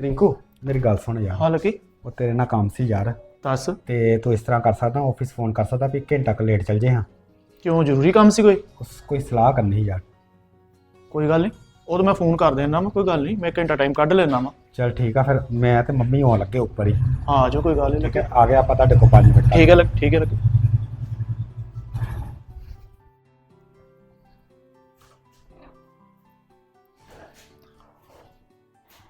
ਰਿੰਕੂ ਮੇਰੀ ਗੱਲ ਸੁਣ ਯਾਰ। ਹਾਂ ਲੱਕੀ। ਉਹ ਤੇਰੇ ਨਾਲ ਕੰਮ ਸੀ ਯਾਰ। ਦੱਸ। ਤੇ ਤੂੰ ਇਸ ਤਰ੍ਹਾਂ ਕਰ ਸਕਦਾ ਆਫਿਸ ਫੋਨ ਕਰ ਸਕਦਾ ਵੀ ਘੰਟਾ ਕੁ ਲੇਟ ਚੱਲ ਜੇ ਹਾਂ। ਕਿਉਂ ਜ਼ਰੂਰੀ ਕੰਮ ਸੀ ਕੋਈ? ਉਸ ਕੋਈ ਸਲਾਹ ਕਰਨੀ ਯਾਰ। ਕੋਈ ਗੱਲ ਨਹੀਂ ਉਹ ਤਾਂ ਮੈਂ ਫੋਨ ਕਰ ਦੇਣਾ ਵਾ ਕੋਈ ਗੱਲ ਨਹੀਂ ਮੈਂ ਘੰਟਾ ਟਾਈਮ ਕੱਢ ਲੈਣਾ ਵਾ। ਚਲ ਠੀਕ ਆ ਫਿਰ ਮੈਂ ਤੇ ਮੰਮੀ ਆਉਣ ਲੱਗੇ ਉੱਪਰ ਹੀ। ਹਾਂ ਆ ਜਾਓ ਕੋਈ ਗੱਲ ਨਹੀਂ ਲੱਕੀ। ਆ ਗਿਆ ਆਪਾਂ ਤੁਹਾਡੇ ਕੋਲ 5 ਮਿੰਟ। ਠੀਕ ਹੈ ਲੱਕ ਠੀਕ ਹੈ ਲੱਕੀ।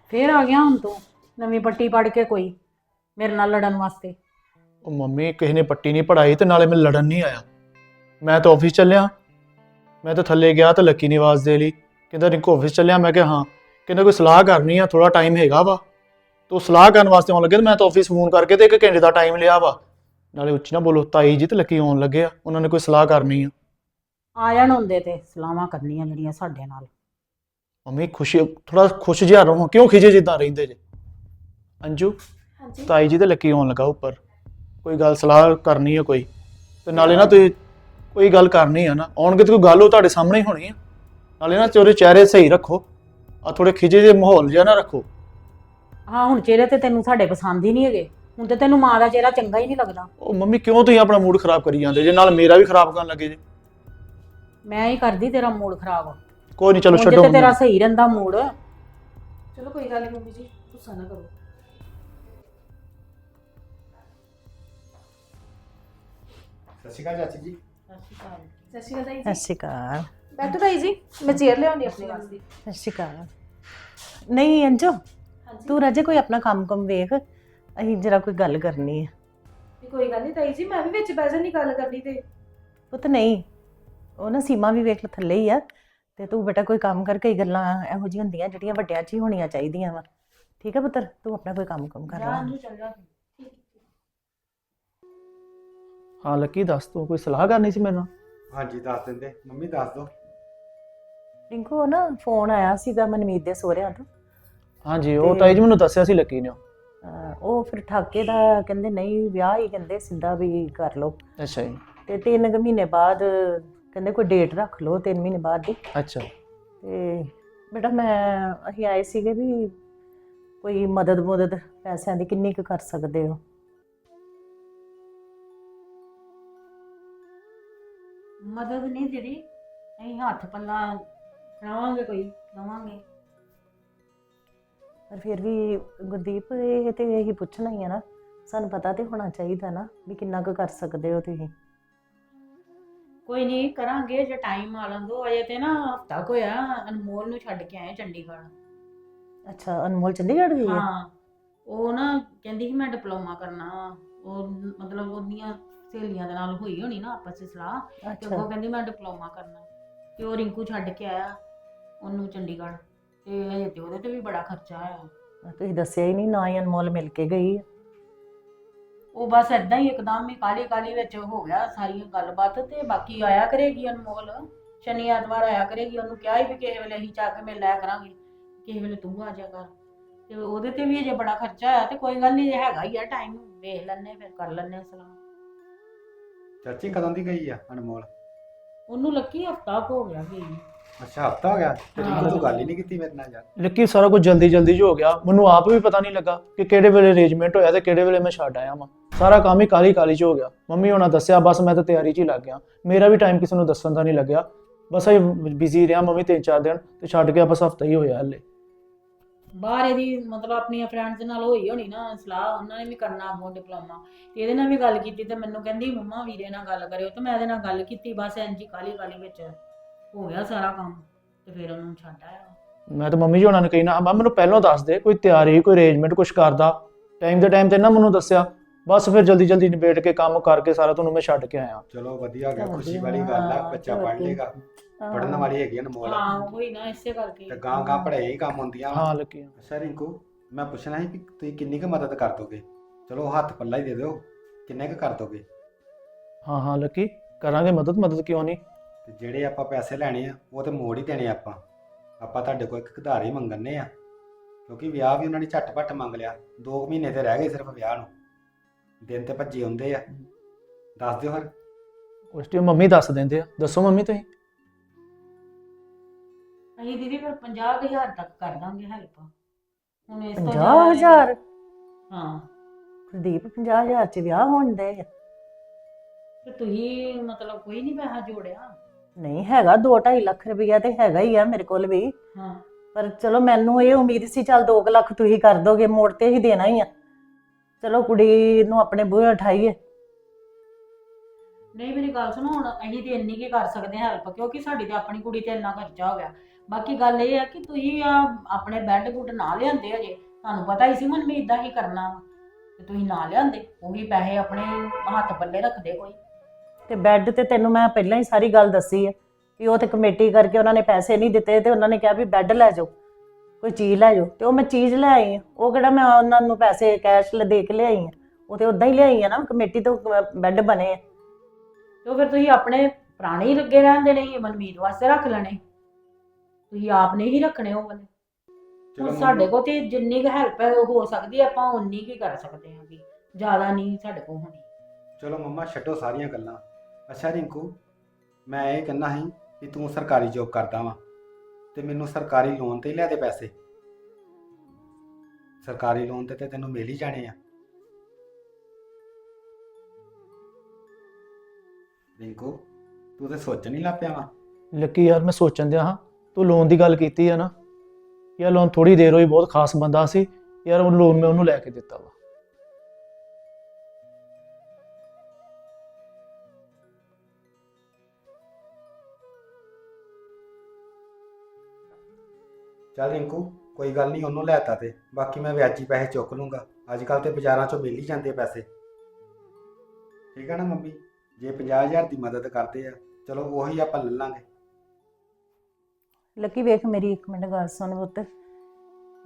ਫੇਰ ਆ ਗਿਆ ਹੁਣ ਤੂੰ ਨਵੀਂ ਪੱਟੀ ਪੜ ਕੇ ਕੋਈ ਮੇਰੇ ਨਾਲ ਲੜਨ ਵਾਸਤੇ। ਉਹ ਮੰਮੀ ਕਿਸੇ ਨੇ ਪੱਟੀ ਨਹੀਂ ਪੜਾਈ ਤੇ ਨਾਲੇ ਮੈਂ ਲੜਨ ਨਹੀਂ ਆਇਆ। ਮੈਂ ਤਾਂ ਆਫਿਸ ਚੱਲਿਆ। ਮੈਂ ਤਾਂ ਥੱਲੇ ਗਿਆ ਤਾਂ ਲੱਕੀ ਨੇ ਆਵਾਜ਼ ਦੇ ਲਈ। ਕਹਿੰਦਾ ਰਿੰਕੂ ਆਫਿਸ ਚੱਲਿਆ? ਮੈਂ ਕਿਹਾ ਹਾਂ। ਕਹਿੰਦਾ ਕੋਈ ਸਲਾਹ ਕਰਨੀ ਆ ਥੋੜਾ ਟਾਈਮ ਹੈਗਾ ਵਾ। ਤੂੰ ਸਲਾਹ ਕਰਨ ਵਾਸਤੇ ਆਉਣ ਲੱਗੇ ਤੇ ਮੈਂ ਤਾਂ ਆਫਿਸ ਫੋਨ ਕਰਕੇ ਤੇ ਇੱਕ ਘੰਟੇ ਦਾ ਟਾਈਮ ਲਿਆ ਵਾ। ਨਾਲੇ ਉੱਚੀ ਨਾ ਬੋਲੋ ਤਾਈ ਜੀ ਤੇ ਲੱਕੀ ਆਉਣ ਲੱਗੇ ਆ। ਉਹਨਾਂ ਨੇ ਕੋਈ ਸਲਾਹ ਕਰਨੀ ਆ। ਆ ਜਾਣ ਹੁੰਦੇ ਤੇ ਸਲਾਹਾਂ ਕਰਨੀਆਂ ਜਿਹੜੀਆਂ ਸਾਡੇ ਨਾਲ। ਮੰਮੀ ਖੁਸ਼ੀ ਥੋੜਾ ਖੁਸ਼ ਜਿਹਾ ਰਹੋ। ਕਿਉਂ ਖਿਜੇ ਜਿੱਦਾਂ ਰਹਿੰਦੇ ਜੇ? ਅੰਜੂ ਹਾਂਜੀ। ਤਾਈ ਜੀ ਤੇ ਲੱਕੀ ਆਉਣ ਲੱਗਾ ਉੱਪਰ। ਕੋਈ ਗੱਲ ਸਲਾਹ ਕਰਨੀ ਹੈ ਕੋਈ। ਤੇ ਨਾਲੇ ਨਾ ਤੁਸੀਂ ਕੋਈ ਗੱਲ ਕਰਨੀ ਆ ਨਾ। ਆਉਣਗੇ ਤੇ ਕੋਈ ਗੱਲ ਉਹ ਤੁਹਾਡੇ ਸਾਹਮਣੇ ਹੀ ਹੋਣੀ ਆ। ਨਾਲੇ ਨਾ ਚੋਰੇ ਚਿਹਰੇ ਸਹੀ ਰੱਖੋ। ਆ ਥੋੜੇ ਖਿਜੇ ਜਿਹੇ ਮਾਹੌਲ ਜਿਹਾ ਨਾ ਰੱਖੋ। ਹਾਂ ਹੁਣ ਚਿਹਰੇ ਤੇ ਤੈਨੂੰ ਸਾਡੇ ਪਸੰਦ ਹੀ ਨਹੀਂ ਹੈਗੇ। ਹੁਣ ਤੇ ਤੈਨੂੰ ਮਾਂ ਦਾ ਚਿਹਰਾ ਚੰਗਾ ਹੀ ਨਹੀਂ ਲੱਗਦਾ। ਉਹ ਮੰਮੀ ਕਿਉਂ ਤੁਸੀਂ ਆਪਣਾ ਮੂਡ ਖਰਾਬ ਕਰੀ ਜਾਂਦੇ ਜੇ? ਨਾਲ ਮੇਰਾ ਵੀ ਖਰਾਬ ਕਰਨ ਲੱਗੇ ਜੇ। ਮੈਂ ਹੀ ਕਰਦੀ ਤੇਰਾ ਮੂਡ ਖਰਾਬ। ਕੋਈ ਨਹੀਂ ਚਲੋ ਛੱਡੋ ਤੇਰਾ ਸਹੀ ਰਹਿੰਦਾ ਮੂਡ। ਚਲੋ ਕੋਈ ਗੱਲ ਨਹੀਂ ਮੰਮੀ ਜੀ ਗੁੱਸਾ ਨਾ ਕਰੋ। ਸਤਿ ਸ਼੍ਰੀ ਅਕਾਲ ਚਾਚੀ ਜੀ। ਸਤਿ ਸ਼੍ਰੀ ਅਕਾਲ। ਸਤਿ ਜੀ। ਸ਼੍ਰੀ ਅਕਾਲ। ਬੈਠੋ ਤਾਈ ਜੀ ਮੈਂ ਚੇਅਰ ਲਿਆਉਣੀ ਆਪਣੇ ਵਾਸਤੇ। ਸਤਿ ਸ਼੍ਰੀ ਅਕਾਲ। ਨਹੀਂ ਅੰਜੋ ਹਾਂਜੀ। ਤੂੰ ਰਾਜੇ ਕੋਈ ਆਪਣਾ ਕੰਮ ਕੰਮ ਵੇਖ ਅਸੀਂ ਜਰਾ ਕੋਈ ਗੱਲ ਕਰਨੀ ਹੈ ਤੇ ਕੋਈ ਗੱਲ ਨਹੀਂ ਤਾਈ ਜੀ ਮੈਂ ਵੀ ਵਿੱਚ ਬਹਿ ਜਾਣੀ ਗੱਲ ਕਰਨੀ ਤੇ। ਪੁੱਤ ਨਹੀਂ ਉਹ ਨਾ ਸੀਮਾ ਵੀ ਵੇਖ ਲੈ ਥੱਲੇ ਹੀ ਆ। ਤੇ ਤੂੰ ਬੇਟਾ ਕੋਈ ਕੰਮ ਕਰ ਕਈ ਗੱਲਾਂ ਇਹੋ ਜਿਹੀਆਂ ਹੁੰਦੀਆਂ ਜਿਹੜੀਆਂ ਵੱਡਿਆਂ 'ਚ ਹੀ ਹੋਣੀਆਂ ਚਾਹੀਦੀਆਂ ਵਾ। ਠੀਕ ਹੈ ਪੁੱਤਰ? ਤੂੰ ਆਪਣਾ ਕੋਈ ਕੰਮ ਕੰਮ ਕਰ ਲੈ। ਅੰਜੂ ਚੱਲ ਜਾ ਹਾਂ ਲੱਕੀ ਦੱਸ ਤੂੰ ਕੋਈ ਸਲਾਹ ਕਰਨੀ ਸੀ ਮੇਰੇ ਨਾਲ ਹਾਂਜੀ ਦੱਸ ਦਿੰਦੇ। ਮੰਮੀ ਦੱਸ ਦੋ। ਰਿੰਕੂ ਉਹ ਨਾ ਫੋਨ ਆਇਆ ਸੀਗਾ ਮਨਮੀਤ ਦੇ ਸਹੁਰਿਆਂ ਤੋਂ। ਹਾਂਜੀ ਉਹ ਤੇ- ਤਾਈ ਜੀ ਮੈਨੂੰ ਦੱਸਿਆ ਸੀ ਲੱਕੀ ਨੇ ਅਹ ਉਹ ਫਿਰ ਠਾਕੇ ਦਾ ਕਹਿੰਦੇ ਨਹੀਂ ਵਿਆਹ ਹੀ ਕਹਿੰਦੇ ਸਿੱਧਾ ਵੀ ਕਰ ਲਓ। ਅੱਛਾ ਜੀ। ਤੇ ਤਿੰਨ ਕੁ ਮਹੀਨੇ ਬਾਅਦ ਕਹਿੰਦੇ ਕੋਈ ਡੇਟ ਰੱਖ ਲਓ ਤਿੰਨ ਮਹੀਨੇ ਬਾਅਦ ਦੀ। ਅੱਛਾ। ਤੇ ਬੇਟਾ ਮੈਂ ਅਸੀਂ ਆਏ ਸੀਗੇ ਵੀ ਕੋਈ ਮਦਦ ਮੁਦਦ ਪੈਸਿਆਂ ਦੀ ਕਿੰਨੀ ਕੁ ਕਰ ਸਕਦੇ ਹੋ? ਮਦਦ ਨਹੀਂ ਤੇਰੀ ਅਸੀਂ ਹੱਥ ਪੱਲਾ ਕਰਾਵਾਂਗੇ ਕੋਈ ਦਵਾਂਗੇ। ਪਰ ਫਿਰ ਵੀ ਗੁਰਦੀਪ ਇਹ ਤੇ ਇਹੀ ਪੁੱਛਣਾ ਹੀ ਆ ਨਾ। ਸਾਨੂੰ ਪਤਾ ਤੇ ਹੋਣਾ ਚਾਹੀਦਾ ਨਾ ਵੀ ਕਿੰਨਾ ਕੁ ਕਰ ਸਕਦੇ ਹੋ ਤੁਸੀਂ। ਕੋਈ ਨਹੀਂ ਕਰਾਂਗੇ ਜੇ ਟਾਈਮ ਆ ਲੰਦੋ ਅਜੇ ਤੇ ਨਾ ਹਫਤਾ ਹੋਇਆ ਅਨਮੋਲ ਨੂੰ ਛੱਡ ਕੇ ਆਏ ਚੰਡੀਗੜ੍ਹ ਅੱਛਾ ਅਨਮੋਲ ਚੰਡੀਗੜ੍ਹ ਗਈ ਹੈ ਹਾਂ ਉਹ ਨਾ ਕਹਿੰਦੀ ਸੀ ਮੈਂ ਡਿਪਲੋਮਾ ਕਰਨਾ ਵਾ। ਉਹ ਮਤਲਬ ਉਹਦੀਆਂ ਸਹੇਲੀਆਂ ਦੇ ਨਾਲ ਹੋਈ ਹੋਣੀ ਨਾ ਆਪਸ ਵਿੱਚ ਸਲਾਹ ਤੇ ਅੱਛਾ ਉਹ ਕਹਿੰਦੀ ਮੈਂ ਡਿਪਲੋਮਾ ਕਰਨਾ ਤੇ ਉਹ ਰਿੰਕੂ ਛੱਡ ਕੇ ਆਇਆ ਉਹਨੂੰ ਚੰਡੀਗੜ੍ਹ ਤੇ ਹਜੇ ਤੇ ਉਹਦੇ ਤੇ ਵੀ ਬੜਾ ਖਰਚਾ ਆਇਆ ਤੁਸੀਂ ਦੱਸਿਆ ਹੀ ਨਹੀਂ ਨਾ ਹੀ ਅਨਮੋਲ ਮਿਲ ਕੇ ਗਈ ਹੈ। ਉਹ ਬਸ ਏਦਾਂ ਹੀ ਇੱਕਦਮ ਹੀ ਕਾਲੀ ਕਾਲੀ ਵਿੱਚ ਹੋ ਗਿਆ ਸਾਰੀ ਗੱਲਬਾਤ ਤੇ ਬਾਕੀ ਆਇਆ ਕਰੇਗੀ ਅਨਮੋਲ ਸ਼ਨੀ ਐਤਵਾਰ ਆਇਆ ਕਰੇਗੀ ਉਹਨੂੰ ਕਿਹਾ ਹੀ ਵੀ ਕਿਸੇ ਵੇਲੇ ਅਸੀਂ ਜਾ ਕੇ ਮਿਲ ਲਿਆ ਕਰਾਂਗੇ ਕਿਸੇ ਵੇਲੇ ਤੂੰ ਆ ਜਾ ਕਰ। ਤੇ ਉਹਦੇ ਤੇ ਵੀ ਅਜੇ ਬੜਾ ਖਰਚਾ ਆਇਆ ਤੇ ਕੋਈ ਗੱਲ ਨਹੀਂ ਜੇ ਹੈਗਾ ਹੀ ਆ ਟਾਈਮ ਵੇਖ ਲੈਣੇ ਫਿਰ ਕਰ ਲੈਣੇ ਸਲਾਹ। ਚਾਚੀ ਕਦੋਂ ਦੀ ਗਈ ਆ ਅਨਮੋਲ ਉਹਨੂੰ ਲੱਕੀ ਹਫਤਾ ਹੋ ਗਿਆ ਗਈ। ਅੱਛਾ ਹਫਤਾ ਹੋ ਗਿਆ? ਤੇ ਹਾਂ। ਰਿੰਕੂ ਤੂੰ ਗੱਲ ਹੀ ਨਹੀਂ ਕੀਤੀ ਮੇਰੇ ਨਾਲ ਯਾਰ। ਲੱਕੀ ਸਾਰਾ ਕੁਝ ਜਲਦੀ ਜਲਦੀ 'ਚ ਹੋ ਗਿਆ ਮੈਨੂੰ ਆਪ ਵੀ ਪਤਾ ਨਹੀਂ ਲੱਗਾ ਕਿ ਕਿਹੜੇ ਵੇਲੇ ਅਰੇਂਜਮੈਂਟ ਹੋਇਆ ਤੇ ਕਿਹੜੇ ਵੇਲੇ ਮੈਂ ਛੱਡ ਆਇਆ ਵਾਂ। ਸਾਰਾ ਕੰਮ ਹੀ ਕਾਲੀ ਕਾਲੀ 'ਚ ਹੋ ਗਿਆ। ਮੰਮੀ ਹੋਣਾ ਦੱਸਿਆ ਬਸ ਮੈਂ ਤਾਂ ਤਿਆਰੀ 'ਚ ਹੀ ਲੱਗ ਗਿਆ। ਮੇਰਾ ਵੀ ਟਾਈਮ ਕਿਸੇ ਨੂੰ ਦੱਸਣ ਦਾ ਨਹੀਂ ਲੱਗਿਆ। ਬਸ ਇਹ ਬਿਜ਼ੀ ਰਿਹਾ ਮੰਮੀ ਤਿੰਨ ਚਾਰ ਦਿਨ ਤੇ ਛੱਡ ਕੇ ਬਸ ਹਫਤਾ ਹੀ ਹੋਇਆ ਹਲੇ। ਬਾਹਰ ਇਹਦੀ ਮਤਲਬ ਆਪਣੀਆਂ ਫਰੈਂਡਸ ਨਾਲ ਹੋਈ ਹੋਣੀ ਨਾ ਸਲਾਹ ਉਹਨਾਂ ਨੇ ਵੀ ਕਰਨਾ ਅੱਗੋਂ ਡਿਪਲੋਮਾ ਤੇ ਇਹਦੇ ਨਾਲ ਵੀ ਗੱਲ ਕੀਤੀ ਤੇ ਮੈਨੂੰ ਕਹਿੰਦੀ ਮੰਮਾ ਵੀਰੇ ਨਾਲ ਗੱਲ ਕਰਿਓ। ਤੇ ਮੈਂ ਇਹਦੇ ਨਾਲ ਗੱਲ ਕੀਤੀ ਬਸ ਇੰਜ ਹੀ ਕਾਲੀ ਕਾਲੀ ਵਿੱਚ ਹੋ ਗਿਆ ਸਾਰਾ ਕੰਮ ਤੇ ਫਿਰ ਉਹਨੂੰ ਛੱਡ ਆਇਆ। ਮੈਂ ਤਾਂ ਮੰਮੀ ਜੀ ਹੋਣਾ ਨੂੰ ਕਹੀ ਨਾ ਮੈਨੂੰ ਪਹਿਲਾਂ ਦੱਸ ਦੇ ਕੋਈ ਤਿਆਰੀ ਕੋਈ ਅਰੇਂਜਮੈਂਟ ਕੁਝ ਕਰਦਾ? ਟਾਈਮ ਦੇ ਟਾਈਮ ਤੇ ਨਾ ਮੈਨੂੰ ਦੱਸਿਆ। ਬਸ ਫਿਰ ਜਲਦੀ ਜਲਦੀ ਨਿਬੇੜ ਕੇ ਕੰਮ ਕਰਕੇ ਸਾਰਾ ਤੁਹਾਨੂੰ ਮੈਂ ਛੱਡ ਕੇ ਆਇਆ। ਚਲੋ ਵਧੀਆ ਗਿਆ ਖੁਸ਼ੀ ਵਾਲੀ ਗੱਲ ਆ ਬੱਚਾ ਪੜ੍ਹ। ਲੇਗਾ। ਪੜਨ ਵਾਲੀ ਹੈਗੀ ਆ ਅਨਮੋਲ। ਹਾਂ ਉਹੀ ਨਾ ਇਸੇ ਕਰਕੇ ਤੇ ਗਾਂ ਗਾਂ ਪੜ੍ਹਾਈ ਹੀ ਕੰਮ ਹੁੰਦੀਆਂ। ਹਾਂ ਲੱਕੀ ਅੱਛਾ ਰਿੰਕੂ ਮੈਂ ਪੁੱਛਣਾ ਸੀ ਕਿ ਤੁਸੀਂ ਕਿੰਨੀ ਕੁ ਮਦਦ ਕਰ ਦੋਗੇ? ਚਲੋ ਹੱਥ ਪੱਲਾ ਹੀ ਦੇ ਦਿਓ। ਕਿੰਨੇ ਕੁ ਕਰ ਦੋਗੇ? ਹਾਂ ਹਾਂ ਲੱਕੀ ਕਰਾਂਗੇ ਮਦਦ ਮਦਦ ਕਿਉਂ ਨਹੀਂ? ਤੇ ਜਿਹੜੇ ਆਪਾਂ ਪੈਸੇ ਲੈਣੇ ਆ ਉਹ ਤੇ ਮੋੜ ਹੀ ਦੇਣੇ ਆਪਾਂ। ਆਪਾਂ ਤੁਹਾਡੇ ਕੋਲ ਇੱਕ ਉਧਾਰ ਹੀ ਮੰਗਣੇ ਆ। ਕਿਉਂਕਿ ਵਿਆਹ ਵੀ ਉਹਨਾਂ ਨੇ ਝੱਟ-ਪੱਟ ਮੰਗ ਲਿਆ। 2 ਮਹੀਨੇ ਤੇ ਰਹਿ ਗਏ ਸਿਰਫ ਵਿਆਹ ਨੂੰ। ਦਿਨ ਤੇ ਭੱਜੇ ਹੁੰਦੇ ਆ। ਦੱਸ ਦਿਓ ਫਿਰ। ਉਸ ਟਾਈਮ ਮੰਮੀ ਦੱਸ ਦਿੰਦੇ ਆ। ਦੱਸੋ ਮੰਮੀ ਤੁਸੀਂ। ਅਸੀਂ ਦੀਦੀ ਫਿਰ 50000 ਤੱਕ ਕਰ ਦਾਂਗੇ ਹੈਲਪ ਹੁਣ ਇਸ ਤੋਂ ਜ਼ਿਆਦਾ 50000 ਹਾਂ। ਕੁਲਦੀਪ 50000 ਚ ਵਿਆਹ ਹੋਣ ਦੇ ਤੇ ਤੁਸੀਂ ਮਤਲਬ ਕੋਈ ਨਹੀਂ ਪੈਸਾ ਜੋੜਿਆ? ਨਹੀਂ ਹੈਗਾ 2.5 ਲੱਖ ਰੁਪਈਆ ਤੇ ਹੈਗਾ ਹੀ ਆ ਮੇਰੇ ਕੋਲ ਵੀ। ਹਾਂ। ਪਰ ਚਲੋ ਮੈਨੂੰ ਇਹ ਉਮੀਦ ਸੀ ਚੱਲ 2 ਲੱਖ ਤੁਸੀਂ ਕਰ ਦੋਗੇ ਮੋੜ ਤੇ ਹੀ ਦੇਣਾ ਹੀ ਆ। ਚਲੋ ਕੁੜੀ ਨੂੰ ਆਪਣੇ ਬੂਹੇ ਉਠਾਈਏ। ਨਹੀਂ ਮੇਰੀ ਗੱਲ ਸੁਣੋ ਹੁਣ ਅਸੀਂ ਤੇ ਇੰਨੀ ਕੀ ਕਰ ਸਕਦੇ ਹਾਂ ਹੈਲਪ ਕਿਉਂਕਿ ਸਾਡੀ ਤੇ ਆਪਣੀ ਕੁੜੀ ਤੇ ਇੰਨਾ ਖਰਚਾ ਹੋ ਗਿਆ। ਬਾਕੀ ਗੱਲ ਇਹ ਹੈ ਕਿ ਤੁਸੀਂ ਆ ਆਪਣੇ ਬੈੱਡ ਗੁੱਡ ਨਾ ਲਿਆਂਦੇ ਅਜੇ ਤੁਹਾਨੂੰ ਪਤਾ ਹੀ ਸੀ ਮਨ ਵੀ ਇਦਾਂ ਹੀ ਕਰਨਾ ਵਾ। ਤੇ ਤੁਸੀਂ ਨਾ ਲਿਆਂਦੇ ਉਹੀ ਪੈਸੇ ਆਪਣੇ ਹੱਥ ਪੱਲੇ ਰੱਖਦੇ ਕੋਈ। ਤੇ ਬੈੱਡ ਤੇ ਤੈਨੂੰ ਮੈਂ ਪਹਿਲਾਂ ਹੀ ਸਾਰੀ ਗੱਲ ਦੱਸੀ ਹੈ ਕਿ ਉਹ ਤੇ ਕਮੇਟੀ ਕਰਕੇ ਉਹਨਾਂ ਨੇ ਪੈਸੇ ਨਹੀਂ ਦਿੱਤੇ ਤੇ ਉਹਨਾਂ ਨੇ ਕਿਹਾ ਵੀ ਬੈੱਡ ਲੈ ਜਾਓ। ਕੋਈ ਚੀਜ਼ ਲੈ ਜਾਓ ਤੇ ਉਹ ਮੈਂ ਚੀਜ਼ ਲੈ ਆਈ ਹਾਂ ਉਹ ਕਿਹੜਾ ਮੈਂ ਉਹਨਾਂ ਨੂੰ ਪੈਸੇ ਕੈਸ਼ ਲੈ ਦੇ ਕੇ ਲਿਆਈ ਹਾਂ ਉਹ ਤੇ ਉਦਾਂ ਹੀ ਲਿਆਈ ਆ ਨਾ ਕਮੇਟੀ ਤੋਂ ਬੈੱਡ ਬਣੇ ਆ। ਤੇ ਉਹ ਫਿਰ ਤੁਸੀਂ ਆਪਣੇ ਪੁਰਾਣੇ ਹੀ ਲੱਗੇ ਰਹਿੰਦੇ ਨੇ ਮਨਮੀਤ ਵਾਸਤੇ ਰੱਖ ਲੈਣੇ ਤੁਸੀਂ ਆਪ ਨੇ ਹੀ ਰੱਖਣੇ ਉਹ ਵਾਲੇ। ਹੁਣ ਸਾਡੇ ਕੋਲ ਤੇ ਜਿੰਨੀ ਕੁ ਹੈਲਪ ਹੋ ਸਕਦੀ ਹੈ ਆਪਾਂ ਉਨੀ ਕੀ ਕਰ ਸਕਦੇ ਹਾਂ ਕਿ ਜ਼ਿਆਦਾ ਨਹੀਂ ਸਾਡੇ ਕੋਲ ਹੋਣੀ। ਚਲੋ ਮੰਮਾ ਛੱਡੋ ਸਾਰੀਆਂ ਗੱਲਾਂ। ਅੱਛਾ ਰਿੰਕੂ ਮੈਂ ਇਹ ਕਹਿੰਦਾ ਸੀ ਕਿ ਤੂੰ ਸਰਕਾਰੀ ਜੋਬ ਕਰਦਾ ਵਾਂ। ਤੇ ਮੈਨੂੰ ਸਰਕਾਰੀ ਲੋਨ ਤੇ ਹੀ ਲਿਆ ਦੇ ਪੈਸੇ। ਸਰਕਾਰੀ ਲੋਨ ਤੇ ਤੇ ਤੈਨੂੰ ਮਿਲ ਹੀ ਜਾਣੇ ਆ। ਰਿੰਕੂ, ਤੂੰ ਤੇ ਸੋਚ ਨਹੀਂ ਲੱਪਿਆ ਵਾ। ਲੱਕੀ ਯਾਰ, ਮੈਂ ਸੋਚਣ ਦਿਆ ਹਾਂ, ਤੂੰ ਲੋਨ ਦੀ ਗੱਲ ਕੀਤੀ ਆ ਨਾ। ਯਾਰ ਲੋਨ ਥੋੜੀ ਦੇਰ ਹੋਈ, ਬਹੁਤ ਖਾਸ ਬੰਦਾ ਸੀ। ਯਾਰ, ਉਹ ਲੋਨ ਮੈਂ ਉਹਨੂੰ ਲੈ ਕੇ ਦਿੱਤਾ ਵਾ। ਚੱਲ ਰਿੰਕੂ, ਕੋਈ ਗੱਲ ਨਹੀਂ, ਉਹਨੂੰ ਲੈਤਾ ਤੇ। ਬਾਕੀ ਮੈਂ ਵਿਆਜੀ ਪੈਸੇ ਚੁੱਕ ਲੂੰਗਾ। ਅੱਜ ਕੱਲ ਤੇ ਬਾਜ਼ਾਰਾਂ 'ਚੋਂ ਮਿਲ ਹੀ ਜਾਂਦੇ ਪੈਸੇ। ਠੀਕ ਹੈ ਨਾ ਮੰਮੀ? ਜੇ 50000 ਦੀ ਮਦਦ ਕਰਦੇ ਆ, ਚਲੋ ਉਹੀ ਆਪਾਂ ਲੈ ਲਾਂਗੇ। ਲੱਕੀ, ਵੇਖ ਮੇਰੀ ਇੱਕ ਮਿੰਟ ਗੱਲ ਸੁਣ ਪੁੱਤ।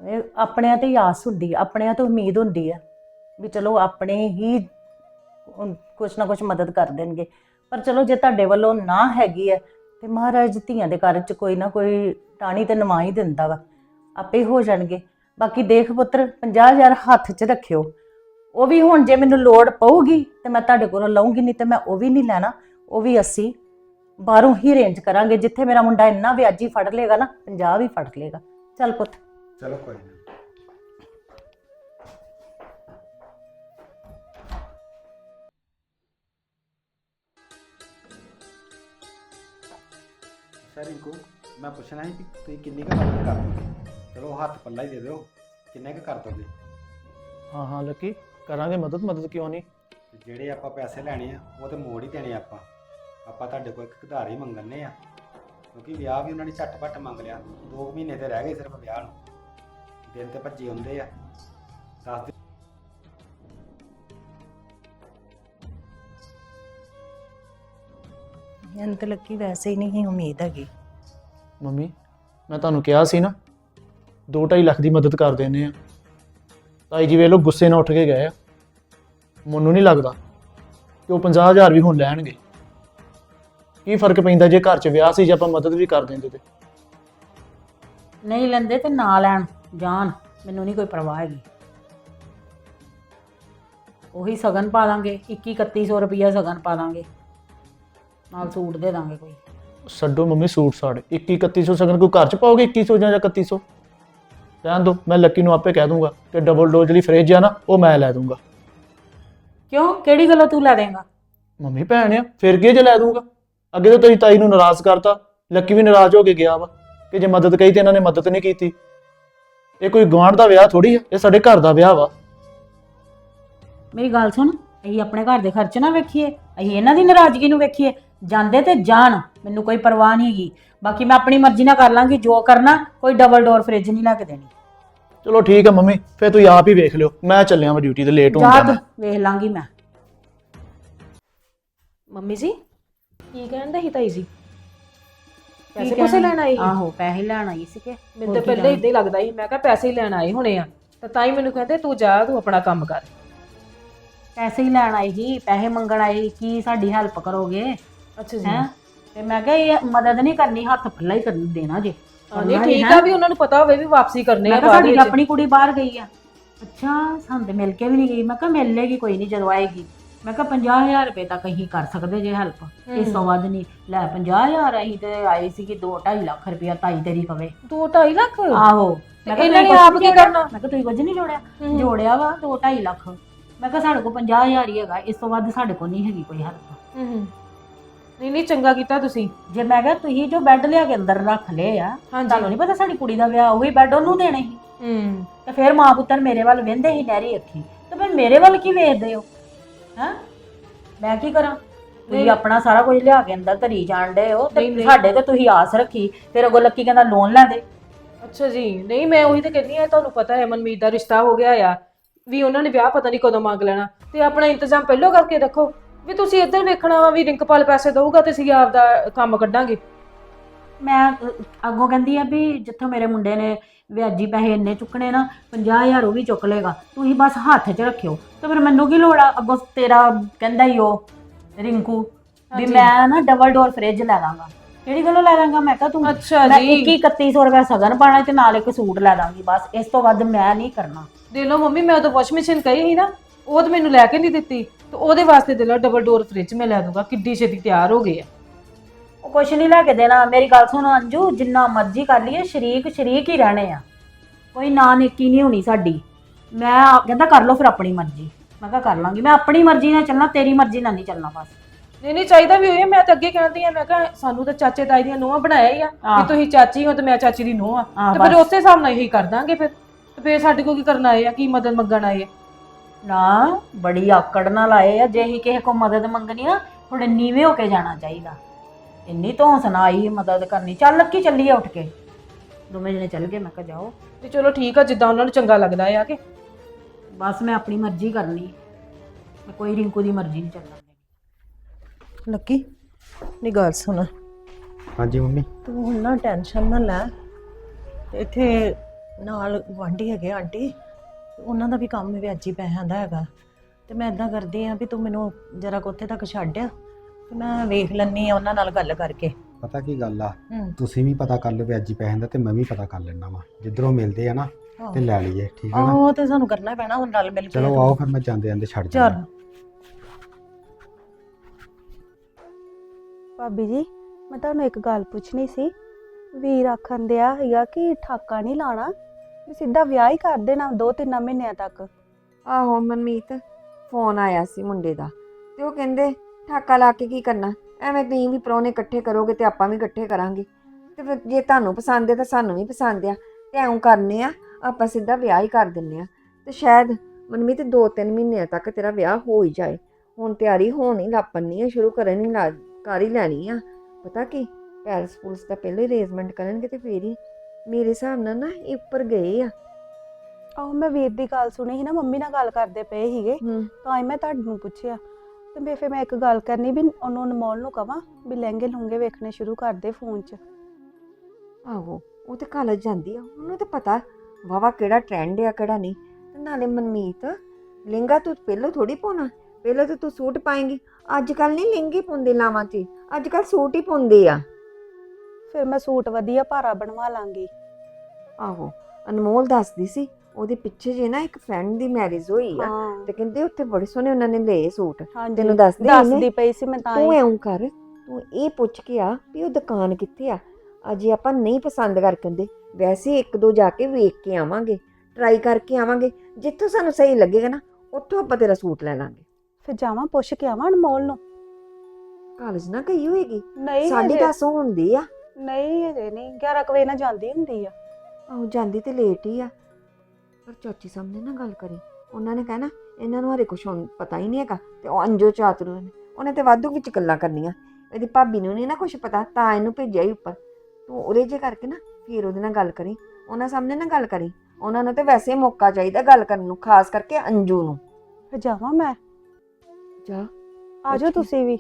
ਇਹ ਆਪਣਿਆਂ ਤੇ ਹੀ ਆਸ ਹੁੰਦੀ ਆ, ਆਪਣਿਆਂ ਤੋਂ ਉਮੀਦ ਹੁੰਦੀ ਆ ਵੀ ਚਲੋ ਆਪਣੇ ਹੀ ਉਨ- ਕੁਛ ਨਾ ਕੁਛ ਮਦਦ ਕਰ ਦੇਣਗੇ। ਪਰ ਚਲੋ ਜੇ ਤੁਹਾਡੇ ਵੱਲੋਂ ਨਾ ਹੈਗੀ ਹੈ ਤੇ ਮਹਾਰਾਜ ਧੀਆਂ ਦੇ ਘਰ ਚ ਕੋਈ ਨਾ ਕੋਈ ਟਾਣੀ ਤੇ ਨਵਾ ਹੀ ਦਿੰਦਾ ਵਾ। ਆਪੇ ਹੋ ਜਾਣਗੇ। ਬਾਕੀ ਦੇਖ ਪੁੱਤਰ 50000 ਹੱਥ 'ਚ ਰੱਖਿਓ। ਉਹ ਵੀ ਹੁਣ ਜੇ ਮੈਨੂੰ ਲੋੜ ਪਊਗੀ, ਤੇ ਮੈਂ ਤੁਹਾਡੇ ਕੋਲੋਂ ਲਵਾਂਗੀ ਨਹੀਂ ਤੇ ਮੈਂ ਉਹ ਵੀ ਨਹੀਂ ਲੈਣਾ। ਉਹ ਵੀ ਅਸੀਂ ਬਾਹਰੋਂ ਹੀ ਅਰੇਂਜ ਕਰਾਂਗੇ। ਜਿੱਥੇ ਮੇਰਾ ਮੁੰਡਾ ਇੰਨਾ ਵਿਆਜੀ ਫੜ ਲੇਗਾ ਨਾ 50 ਵੀ ਫੜ ਲੇਗਾ ਚੱਲ ਪੁੱਤ। ਚਲੋ ਕੋਈ ਨਾ। ਅੱਛਾ ਰਿੰਕੂ ਮੈਂ ਪੁੱਛਣਾ ਸੀ ਕਿ ਤੁਸੀਂ ਕਿੰਨੀ ਕੁ ਮਦਦ ਕਰ ਦੋਗੇ? ਚਲੋ ਹੱਥ ਪੱਲਾ ਹੀ ਦੇ ਦਿਓ ਕਿੰਨੇ ਕੁ ਕਰ ਦੋਗੇ? ਹਾਂ ਹਾਂ ਲੱਕੀ ਕਰਾਂਗੇ ਮਦਦ ਮਦਦ ਕਿਉਂ ਨਹੀਂ? ਜਿਹੜੇ ਆਪਾਂ ਪੈਸੇ ਲੈਣੇ ਆ ਉਹ ਤੇ ਮੋੜ ਹੀ ਦੇਣੇ ਆਪਾਂ। ਆਪਾਂ ਤੁਹਾਡੇ ਕੋਲ ਇੱਕ ਉਧਾਰ ਹੀ ਮੰਗਣੇ ਆ। ਕਿਉਂਕਿ ਵਿਆਹ ਵੀ ਉਹਨਾਂ ਨੇ ਝਟਪਟ ਮੰਗ ਲਿਆ। ਦੋ ਮਹੀਨੇ ਤੇ ਰਹਿ ਗਏ ਸਿਰਫ ਵਿਆਹ ਨੂੰ। ਦਿਨ ਤੇ ਭੱਜੀ ਹੁੰਦੇ ਆ। 10 ਇਹਨੂੰ ਤਾਂ ਲੱਕੀ ਵੈਸੇ ਹੀ ਨਹੀਂ ਉਮੀਦ ਹੈਗੀ। ਮੰਮੀ ਮੈਂ ਤੁਹਾਨੂੰ ਕਿਹਾ ਸੀ ਨਾ 2.5 ਲੱਖ ਦੀ ਮਦਦ ਕਰ ਦਿੰਨੇ ਆ ਤਾਈ ਜੀ ਵੇਲੋ ਗੁੱਸੇ ਨਾਲ ਉੱਠ ਕੇ ਗਏ ਆ। ਮੈਨੂੰ ਨਹੀਂ ਲੱਗਦਾ ਕਿ ਉਹ 50000 ਵੀ ਹੁਣ ਲੈਣਗੇ। ਕੀ ਫ਼ਰਕ ਪੈਂਦਾ ਜੇ ਘਰ 'ਚ ਵਿਆਹ ਸੀ ਜੇ ਆਪਾਂ ਮਦਦ ਵੀ ਕਰ ਦਿੰਦੇ ਤੇ? ਨਹੀਂ ਲੈਂਦੇ ਤੇ ਨਾ ਲੈਣ ਜਾਣ। ਮੈਨੂੰ ਨਹੀਂ ਕੋਈ ਪਰਵਾਹ ਹੈਗੀ। ਉਹੀ ਸਗਨ ਪਾ ਦਾਂਗੇ 21 3100 ਰੁਪਇਆ ਸਗਨ ਪਾ ਦਾਂਗੇ। ਨਾਲ ਸੂਟ ਦੇ ਦਾਂਗੇ ਕੋਈ। ਛੱਡੋ ਮੰਮੀ ਸੂਟ ਸਾੜੇ। 21 3100 ਸਗਨ ਕੋਈ ਘਰ 'ਚ ਪਾਓਗੇ 2100 ਜਾਂ 3100 ਰਹਿਣ ਦੋ ਮੈਂ ਲੱਕੀ ਨੂੰ ਆਪੇ ਕਹਿ ਦੂੰਗਾ ਕਿ ਡਬਲ ਡੋਰ ਜਿਹੜੀ ਫ੍ਰਿਜ ਆ ਨਾ ਉਹ ਮੈਂ ਲੈ ਦੂੰਗਾ। ਕਿਉਂ? ਕਿਹੜੀ ਗੱਲੋਂ ਤੂੰ ਲੈ ਦੇਂਗਾ? ਮੰਮੀ ਭੈਣ ਆ ਫਿਰ ਕੀ ਜੇ ਲੈ ਦੂੰਗਾ? ਅੱਗੇ ਤਾਂ ਤੇਰੀ ਤਾਈ ਨੂੰ ਨਾਰਾਜ਼ ਕਰਤਾ ਲੱਕੀ ਵੀ ਨਾਰਾਜ਼ ਹੋ ਕੇ ਗਿਆ ਵਾ ਕਿ ਜੇ ਮਦਦ ਕਹੀ ਤੇ ਇਹਨਾਂ ਨੇ ਮਦਦ ਨਹੀਂ ਕੀਤੀ। ਇਹ ਕੋਈ ਗਵਾਂਢ ਦਾ ਵਿਆਹ ਥੋੜੀ ਆ ਇਹ ਸਾਡੇ ਘਰ ਦਾ ਵਿਆਹ ਵਾ। ਮੇਰੀ ਗੱਲ ਸੁਣ ਅਸੀਂ ਆਪਣੇ ਘਰ ਦੇ ਖਰਚ ਨਾ ਵੇਖੀਏ ਅਸੀਂ ਇਹਨਾਂ ਦੀ ਨਾਰਾਜ਼ਗੀ ਨੂੰ ਵੇਖੀਏ। ਜਾਂਦੇ ਤੇ ਜਾਣ ਮੈਨੂੰ ਕੋਈ ਪਰਵਾਹ ਨਹੀਂ ਹੈਗੀ। ਬਾਕੀ ਮੈਂ ਆਪਣੀ ਮਰਜ਼ੀ ਨਾਲ ਕਰ ਲਾਂਗੀ ਜੋ ਕਰਨਾ ਕੋਈ ਡਬਲ ਡੋਰ ਫ੍ਰਿਜ ਨਹੀਂ ਲੈ ਕੇ ਦੇਣੀ। ਚਲੋ ਠੀਕ ਆ ਮੰਮੀ ਫਿਰ ਤੁਸੀਂ ਆਪ ਹੀ ਵੇਖ ਲਿਓ। ਮੈਂ ਚੱਲਿਆ ਮੈਂ ਡਿਊਟੀ ਤੇ ਲੇਟ ਜਾ ਹੋਊਂਗਾ ਤੂੰ ਵੇਖ ਲਾਂਗੀ ਮੈਂ। ਮੰਮੀ ਜੀ ਕੀ ਕਹਿੰਦਾ ਸੀ ਤਾਈ ਜੀ? ਪੈਸੇ ਕਹਿਣਾ? ਪੂਸੇ ਲੈਣ ਆਏ ਸੀ? ਆਹੋ ਪੈਸੇ ਲੈਣ ਆਈ ਸੀ ਕਿ। ਮੈਨੂੰ ਹੋਰ ਤਾਂ ਕੀ ਪਹਿਲੇ ਕਹਿਣਾ? ਇਦਾਂ ਹੀ ਲੱਗਦਾ ਸੀ ਮੈਂ ਕਿਹਾ ਪੈਸੇ ਹੀ ਲੈਣ ਆਏ ਹੋਣੇ ਆ। ਤਾਂ ਤਾਂ ਹੀ ਮੈਨੂੰ ਕਹਿੰਦੇ ਤੂੰ ਜਾ ਤੂੰ ਆਪਣਾ ਕੰਮ ਕਰ। ਪੈਸੇ ਹੀ ਲੈਣ ਆਈ ਸੀ ਪੈਸੇ ਮੰਗਣ ਆਈ ਕੀ ਸਾਡੀ ਹੈਲਪ ਕਰੋਗੇ? ਅੱਛਾ ਜੀ। ਹੈ? ਤੇ ਮੈਂ ਕਿਹਾ ਇਹ ਮਦਦ ਨਹੀਂ ਕਰਨੀ ਹੱਥ ਪੱਲਾ ਹੀ ਕਰ ਦੇਣਾ ਜੇ। ਹਾਂ, ਨਹੀਂ ਕਰਨਾ ਠੀਕ। ਆ ਵੀ ਉਹਨਾਂ ਨੂੰ ਪਤਾ ਹੋਵੇ ਵੀ ਵਾਪਸੀ ਕਰਨੇ ਮੈਂ ਆ ਕਿਹਾ ਬਾਅਦ ਸਾਡੀ ਵਿੱਚ। ਆਪਣੀ ਕੁੜੀ ਬਾਹਰ ਗਈ ਆ। ਅੱਛਾ ਸਾਨੂੰ ਤੇ ਮਿਲ ਕੇ ਵੀ ਨਹੀਂ ਗਈ। ਮੈਂ ਕਿਹਾ ਮਿਲ ਲੇਗੀ ਕੋਈ ਨਹੀਂ ਜਦੋਂ ਆਏਗੀ। ਮੈਂ ਕਿਹਾ 50000 ਰੁਪਏ ਤੱਕ ਅਸੀਂ ਕਰ ਸਕਦੇ ਜੇ ਹੈਲਪ ਇਸ ਤੋਂ ਵੱਧ ਨਹੀਂ। ਲੈ 50000 ਅਸੀਂ ਤੇ ਆਏ ਸੀ ਕਿ 2.5 ਲੱਖ ਰੁਪਇਆ ਤਾਈ ਤੇਰੀ ਕਵੇ 2 2.5 ਲੱਖ? ਆਹੋ। ਮੈਂ ਕਿਹਾ ਇਹਨਾਂ ਨੇ ਤੁਸੀਂ ਆਪ ਕੀ ਕਰਨਾ? ਮੈਂ ਕਿਹਾ ਤੁਸੀਂ ਕੁਝ ਨਹੀਂ ਜੋੜਿਆ। ਜੋੜਿਆ ਵਾ 2 2.5 ਲੱਖ। ਮੈਂ ਕਿਹਾ ਸਾਡੇ ਕੋਲ 50000 ਹੀ ਹੈਗਾ। ਇਸ ਤੋਂ ਵੱਧ ਸਾਡੇ ਕੋਲ ਨਹੀਂ ਹੈਗੀ ਕੋਈ ਹੱਦ ਹੂੰ ਹੂੰ। ਨਹੀਂ ਨਹੀਂ ਚੰਗਾ ਕੀਤਾ ਤੁਸੀਂ। ਜੇ ਮੈਂ ਕਿਹਾ ਤੁਸੀਂ ਜੋ ਬੈੱਡ ਲਿਆ ਕੇ ਅੰਦਰ ਰੱਖ ਲਏ ਆ ਤੁਹਾਨੂੰ ਨਹੀਂ ਪਤਾ ਸਾਡੀ ਕੁੜੀ ਦਾ ਵਿਆਹ ਉਹੀ ਬੈੱਡ ਉਹਨੂੰ ਦੇਣੇ ਸੀ। ਹੂੰ। ਤੇ ਫਿਰ ਮਾਂ ਪੁੱਤਰ ਮੇਰੇ ਵੱਲ ਵੇਂਦੇ ਸੀ ਨਹਿਰੀ ਅੱਖੀ। ਤੇ ਫਿਰ ਮੇਰੇ ਵੱਲ ਕੀ ਵੇਖਦੇ ਹੋ? ਹੈਂ? ਮੈਂ ਕੀ ਕਰਾਂ? ਤੁਸੀਂ। ਆਪਣਾ ਸਾਰਾ ਕੁਝ ਲਿਆ ਕੇ ਅੰਦਰ ਧਰੀ ਜਾਣ ਡੇ ਹੋ ਨਹੀਂ, ਤੇ ਨਹੀਂ। ਸਾਡੇ ਤੇ ਤੁਸੀਂ ਆਸ ਰੱਖੀ। ਫਿਰ ਅਗੋ ਲੱਕੀ ਕਹਿੰਦਾ ਲੋਨ ਲੈ ਦੇ। ਅੱਛਾ ਜੀ। ਨਹੀਂ ਮੈਂ ਉਹੀ ਤਾਂ ਕਹਿੰਦੀ ਆ ਤੁਹਾਨੂੰ ਪਤਾ ਹੈ ਮਨਮੀਤ ਦਾ ਰਿਸ਼ਤਾ ਹੋ ਗਿਆ ਆ। ਵੀ ਉਹਨਾਂ ਨੇ ਵਿਆਹ ਪਤਾ ਨਹੀਂ ਕਦੋਂ ਮੰਗ ਲੈਣਾ। ਤੇ ਆਪਣਾ ਇੰਤਜ਼ਾਮ ਪਹਿਲਾਂ ਕਰਕੇ ਰੱਖੋ। ਵੀ ਤੁਸੀਂ ਇੱਧਰ ਵੇਖਣਾ ਵਾ ਵੀ ਰਿੰਕਪਾਲ ਪੈਸੇ ਦਊਗਾ ਤੇ ਅਸੀਂ ਆਪ ਦਾ ਕੰਮ ਕੱਢਾਂਗੇ। ਮੈਂ ਅ, ਅੱਗੋਂ ਕਹਿੰਦੀ ਆ ਵੀ ਜਿੱਥੋਂ ਮੇਰੇ ਮੁੰਡੇ ਨੇ ਵਿਆਜੀ ਪੈਸੇ ਇੰਨੇ ਚੁੱਕਣੇ ਨਾ 50000 ਉਹ ਵੀ ਚੁੱਕ ਲੇਗਾ ਤੁਸੀਂ ਬਸ ਹੱਥ 'ਚ ਰੱਖਿਓ। ਤੇ ਫਿਰ ਮੈਨੂੰ ਕੀ ਲੋੜ ਆ? ਅੱਗੋਂ ਤੇਰਾ ਕਹਿੰਦਾ ਹੀ ਉਹ ਰਿੰਕੂ ਵੀ ਹਾਂਜੀ। ਮੈਂ ਨਾ ਡਬਲ ਡੋਰ ਫ੍ਰਿਜ ਲੈ ਦਾਂਗਾ ਕਿਹੜੀ ਗੱਲੋਂ ਲੈ ਦਾਂਗਾ ਮੈਂ ਕਿਹਾ ਤੂੰ ਅੱਛਾ ਮੈਂ ਜੀ। 21 3100 ਰੁਪਏ ਸਗਨ ਪਾਣਾ ਤੇ ਨਾਲ ਇੱਕ ਸੂਟ ਲੈ ਦਾਂਗੀ ਬਸ ਇਸ ਤੋਂ ਵੱਧ ਮੈਂ ਨਹੀਂ ਕਰਨਾ। ਦੇ ਲਓ ਮੰਮੀ ਮੈਂ ਤਾਂ ਵਾਸ਼ ਮਸ਼ੀਨ ਕਹੀ ਸੀ ਨਾ। ਉਹ ਤਾਂ ਮੈਨੂੰ ਲੈ ਕੇ ਨਹੀਂ ਦਿੱਤੀ ਤੇ ਉਹਦੇ ਵਾਸਤੇ ਦੇ ਲਓ ਡਬਲ ਡੋਰ ਫ੍ਰਿਜ ਮੈਂ ਲੈ ਦੂੰਗਾ ਕਿੱਡੀ ਛੇਤੀ ਤਿਆਰ ਹੋ ਗਏ ਆ। ਉਹ ਕੁਛ ਨਹੀਂ ਲੈ ਕੇ ਦੇਣਾ ਮੇਰੀ ਗੱਲ ਸੁਣ ਅੰਜੂ ਜਿੰਨਾ ਮਰਜ਼ੀ ਕਰ ਲਈਏ ਸ਼ਰੀਕ ਸ਼ਰੀਕ ਹੀ ਰਹਿਣੇ ਆ। ਕੋਈ ਨਾ ਨੇਕੀ ਨਹੀਂ ਹੋਣੀ ਸਾਡੀ। ਮੈਂ ਕਹਿੰਦਾ ਕਰ ਲਓ ਫਿਰ ਆਪਣੀ ਮਰਜ਼ੀ। ਮੈਂ ਕਿਹਾ ਕਰ ਲਾਂਗੀ। ਮੈਂ ਆਪਣੀ ਮਰਜ਼ੀ ਨਾਲ ਚੱਲਣਾ ਤੇਰੀ ਮਰਜ਼ੀ ਨਾਲ ਨਹੀਂ ਚੱਲਣਾ ਬਸ। ਨਹੀਂ ਨਹੀਂ ਚਾਹੀਦਾ ਵੀ ਹੋਏ ਮੈਂ ਤਾਂ ਅੱਗੇ ਕਹਿੰਦੀ ਆ ਮੈਂ ਕਿਹਾ ਸਾਨੂੰ ਤਾਂ ਚਾਚੇ ਤਾਈ ਦੀਆਂ ਨੂੰਹਾਂ ਬਣਾਇਆ ਹੀ ਆ ਵੀ ਆਹ। ਤੁਸੀਂ ਚਾਚੀ ਹੋ ਤੇ ਮੈਂ ਚਾਚੀ ਦੀ ਨੂੰਹ ਆ। ਹਾਂ, ਤੇ ਫਿਰ ਬਸ। ਉਸੇ ਹਿਸਾਬ ਨਾਲ ਇਹੀ ਕਰ ਦਾਂਗੇ ਫਿਰ। ਤੇ ਫਿਰ ਸਾਡੇ ਕੋਲ ਕੀ ਕਰਨ ਆਏ ਆ ਕੀ ਮਦਦ ਮੰਗਣ ਆਏ ਆ? ਨਾ ਬੜੀ ਆਕੜ ਨਾਲ ਆਏ ਆ ਜੇ ਹੀ ਕਿਸੇ ਕੋ ਮਦਦ ਮੰਗਣੀ ਨਾ ਥੋੜੇ ਨੀਵੇਂ ਹੋ ਕੇ ਜਾਣਾ ਚਾਹੀਦਾ। ਇੰਨੀ ਧੌਂਸ ਨਾਲ ਆਈ ਮਦਦ ਕਰਨੀ। ਚੱਲ ਲੱਕੀ ਚੱਲੀਏ ਉੱਠ ਕੇ। ਦੋਵੇਂ ਜਣੇ ਚੱਲ ਗਏ ਮੈਂ ਕਿਹਾ ਜਾਓ। ਤੇ ਚਲੋ ਠੀਕ ਆ ਜਿੱਦਾਂ ਉਹਨਾਂ ਨੂੰ ਚੰਗਾ ਲੱਗਦਾ ਆ ਕਿ। ਬਸ ਮੈਂ ਆਪਣੀ ਮਰਜ਼ੀ ਕਰਨੀ। ਮੈਂ ਕੋਈ ਰਿੰਕੂ ਦੀ ਮਰਜ਼ੀ ਨਹੀਂ ਚੱਲਣਾ ਲੱਕੀ ਨੀ ਗੱਲ ਸੁਣ। ਹਾਂਜੀ ਮੰਮੀ। ਤੂੰ ਹੁਣ ਨਾ ਟੈਨਸ਼ਨ ਨਾ ਲੈ। ਤੇ ਇੱਥੇ ਨਾਲ ਗੁਆਂਢੀ ਹੈਗੇ ਆਂਟੀ। ਉਹਨਾਂ ਦਾ ਵੀ ਕੰਮ ਵਿਆਜੀ ਪੈਸਿਆਂ ਦਾ ਹੈਗਾ। ਤੇ ਮੈਂ ਇਦਾਂ ਕਰਦੀ ਆ ਵੀ ਤੂੰ ਮੈਨੂੰ ਜਰਾ ਕੁ ਉੱਥੇ ਤੱਕ ਛੱਡ ਆ ਤੇ ਮੈਂ ਵੇਖ ਲੈਣੀ ਆ ਉਹਨਾਂ ਨਾਲ ਗੱਲ ਕਰਕੇ। ਪਤਾ ਕੀ ਗੱਲ ਆ? ਹੂੰ। ਤੁਸੀਂ ਵੀ ਪਤਾ ਕਰ ਲਓ ਵਿਆਜੀ ਪੈਸਿਆਂ ਦਾ ਤੇ ਮੈਂ ਵੀ ਪਤਾ ਕਰ ਲੈਣਾ ਵਾ। ਜਿੱਧਰੋਂ ਮਿਲਦੇ ਆ ਨਾ ਤੇ ਲੈ ਲਈਏ ਠੀਕ ਹੈ ਨਾ? ਆਹੋ ਤੇ ਸਾਨੂੰ ਕਰਨਾ ਪੈਣਾ ਹੁਣ ਰਲ ਮਿਲ ਕੇ। ਚਲੋ ਆਓ ਫਿਰ ਮੈਂ ਜਾਂਦੇ ਜਾਂਦੇ ਛੱਡ ਚੱਲ। ਜਾਣਾ ਭਾਬੀ ਜੀ ਮੈਂ ਤੁਹਾਨੂੰ ਇੱਕ ਗੱਲ ਪੁੱਛਣੀ ਸੀ। ਵੀਰ ਆਖਣ ਦਿਆ ਹੈਗਾ ਕਿ ਠਾਕਾ ਨਹੀਂ ਲਾਣਾ? ਵੀ ਸਿੱਧਾ ਵਿਆਹ ਹੀ ਕਰ ਦੇਣਾ ਦੋ ਤਿੰਨ ਮਹੀਨਿਆਂ ਤੱਕ। ਆਹੋ ਮਨਮੀਤ ਫੋਨ ਆਇਆ ਸੀ ਮੁੰਡੇ ਦਾ ਤੇ ਉਹ ਕਹਿੰਦੇ, ਠਾਕਾ ਲਾ ਕੇ ਕੀ ਕਰਨਾ? ਐਵੇਂ ਤੁਸੀਂ ਵੀ ਪ੍ਰਾਹੁਣੇ ਇਕੱਠੇ ਕਰੋਗੇ ਤੇ ਆਪਾਂ ਵੀ ਇਕੱਠੇ ਕਰਾਂਗੇ। ਤੇ ਫਿਰ ਜੇ ਤੁਹਾਨੂੰ ਪਸੰਦ ਹੈ ਤਾਂ ਸਾਨੂੰ ਵੀ ਪਸੰਦ ਆ। ਤੇ ਐਂ ਕਰਨੇ ਆ, ਆਪਾਂ ਸਿੱਧਾ ਵਿਆਹ ਹੀ ਕਰ ਦਿੰਨੇ ਆ। ਤੇ ਸ਼ਾਇਦ ਮਨਮੀਤ ਦੋ ਤਿੰਨ ਮਹੀਨਿਆਂ ਤੱਕ ਤੇਰਾ ਵਿਆਹ ਹੋ ਹੀ ਜਾਏ। ਹੁਣ ਤਿਆਰੀ ਹੋਣੀ ਲੱਪਣੀ ਆ, ਸ਼ੁਰੂ ਕਰਨ ਹੀ ਲਾ ਕਰ ਹੀ ਲੈਣੀ ਆ। ਪਤਾ ਕੀ ਪੈਰਸ ਪੁਲਿਸ ਦਾ ਪਹਿਲੇ ਅਰੇਂਜਮੈਂਟ ਕਰਨਗੇ ਤੇ ਫੇਰ ਹੀ ਮੇਰੇ ਹਿਸਾਬ ਨਾਲ ਨਾ ਇਹ ਉੱਪਰ ਗਏ ਆ। ਆਹੋ ਮੈਂ ਵੀਰ ਦੀ ਗੱਲ ਸੁਣੀ ਸੀ ਨਾ ਮੰਮੀ ਨਾਲ ਗੱਲ ਕਰਦੇ ਪਏ ਸੀਗੇ। ਹੂੰ। ਤਾਂ ਹੀ ਮੈਂ ਤੁਹਾਨੂੰ ਪੁੱਛਿਆ। ਤੇ ਮੈਂ ਫਿਰ ਮੈਂ ਇੱਕ ਗੱਲ ਕਰਨੀ ਵੀ ਉਹਨੂੰ ਅਨਮੋਲ ਨੂੰ ਕਵਾਂ ਵੀ ਲਹਿੰਗੇ ਲੁੰਗੇ ਵੇਖਣੇ ਸ਼ੁਰੂ ਕਰ ਦੇ ਫੋਨ 'ਚ। ਆਹੋ ਉਹ ਤੇ ਕਾਲਜ ਜਾਂਦੀ ਆ। ਉਹਨੂੰ ਤੇ ਪਤਾ ਵਾਵਾ ਕਿਹੜਾ ਟ੍ਰੈਂਡ ਆ ਕਿਹੜਾ ਨਹੀਂ। ਤੇ ਨਾਲੇ ਮਨਮੀਤ ਲਹਿੰਗਾ ਤੂੰ ਪਹਿਲਾਂ ਥੋੜੀ ਪਾਉਣਾ। ਪਹਿਲਾਂ ਤਾਂ ਤੂੰ ਸੂਟ ਪਾਏਂਗੀ। ਅੱਜ ਕੱਲ ਨਹੀਂ ਲਹਿੰਗੇ ਪਾਉਂਦੇ ਲਾਵਾਂ ਤੇ। ਅੱਜ ਕੱਲ ਸੂਟ ਹੀ ਪਾਉਂਦੇ ਆ। ਫਿਰ ਮੈਂ ਸੂਟ ਵਧੀਆ ਭਾਰਾ ਬਣਵਾ ਲਾਂਗੀ। ਆਹੋ ਅਨਮੋਲ ਦੱਸਦੀ ਸੀ ਉਹਦੇ ਪਿੱਛੇ ਜੇ ਨਾ ਇੱਕ ਫਰੈਂਡ ਦੀ ਮੈਰਿਜ ਹੋਈ ਆ ਹਾਂ। ਤੇ ਕਹਿੰਦੇ ਉੱਥੇ ਬੜੇ ਸੋਹਣੇ ਉਹਨਾਂ ਨੇ ਲਏ ਸੂਟ। ਹਾਂਜੀ ਤੈਨੂੰ ਦੱਸਦੀ ਦੱਸਦੀ? ਪਈ ਸੀ ਮੈਂ ਤਾਂ ਤੂੰ ਹੀ। ਐਂ ਕਰ ਤੂੰ ਇਹ ਪੁੱਛ ਕੇ ਆ ਵੀ ਉਹ ਦੁਕਾਨ ਕਿੱਥੇ ਆ। ਅਜੇ ਆਪਾਂ ਨਹੀਂ ਪਸੰਦ ਕਰਕੇ ਹੁੰਦੇ ਵੈਸੇ ਇੱਕ ਦੋ ਜਾ ਕੇ ਵੇਖ ਕੇ ਆਵਾਂਗੇ ਟਰਾਈ ਕਰਕੇ ਆਵਾਂਗੇ। ਜਿੱਥੋਂ ਸਾਨੂੰ ਸਹੀ ਲੱਗੇਗਾ ਨਾ ਉੱਥੋਂ ਆਪਾਂ ਤੇਰਾ ਸੂਟ ਲੈ ਲਾਂਗੇ। ਫਿਰ ਜਾਵਾਂ ਪੁੱਛ ਕੇ ਆਵਾਂ ਅਨਮੋਲ ਨੂੰ? ਕਾਲਜ ਨਾ ਗਈ ਹੋਏਗੀ? ਨਹੀਂ ਸਾਢੇ ਹਜੇ- ਦਸ ਹੁੰਦੀ ਆ। ਨਹੀਂ ਹਜੇ ਨਹੀਂ। 11 ਕੁ ਵਜੇ ਨਾਲ ਜਾਂਦੀ ਹੁੰਦੀ ਆ। ਆਹੋ ਜਾਂਦੀ ਤੇ ਲੇਟ ਹੀ ਆ। ਪਰ ਚਾਚੀ ਸਾਹਮਣੇ ਨਾ ਗੱਲ ਕਰੀ। ਉਹਨਾਂ ਨੇ ਕਹਿਣਾ ਇਹਨਾਂ ਨੂੰ ਹਰੇ ਕੁਛ ਹੁਣ ਪਤਾ ਹੀ ਨਹੀਂ ਹੈਗਾ। ਤੇ ਉਹ ਅੰਜੋ ਚਾਤਰੂ ਨੇ। ਉਹਨੇ ਤੇ ਵਾਧੂ ਵਿੱਚ ਗੱਲਾਂ ਕਰਨੀਆਂ। ਇਹਦੀ ਭਾਬੀ ਨੂੰ ਨਹੀਂ ਨਾ ਕੁਛ ਪਤਾ ਤਾਂ ਇਹਨੂੰ ਭੇਜਿਆ ਹੀ ਉੱਪਰ। ਤੂੰ ਉਹਦੇ ਜੇ ਕਰਕੇ ਨਾ ਫਿਰ ਉਹਦੇ ਨਾਲ ਗੱਲ ਕਰੀ। ਉਹਨਾਂ ਸਾਹਮਣੇ ਨਾ ਗੱਲ ਕਰੀ। ਉਹਨਾਂ ਨੂੰ ਤੇ ਵੈਸੇ ਮੌਕਾ ਚਾਹੀਦਾ ਗੱਲ ਕਰਨ ਨੂੰ ਖਾਸ ਕਰਕੇ ਅੰਜੂ ਨੂੰ। ਫਿਰ ਜਾਵਾਂ ਮੈਂ? ਜਾ। ਆ ਜਾਓ। ਤੁਸੀਂ ਵੀ।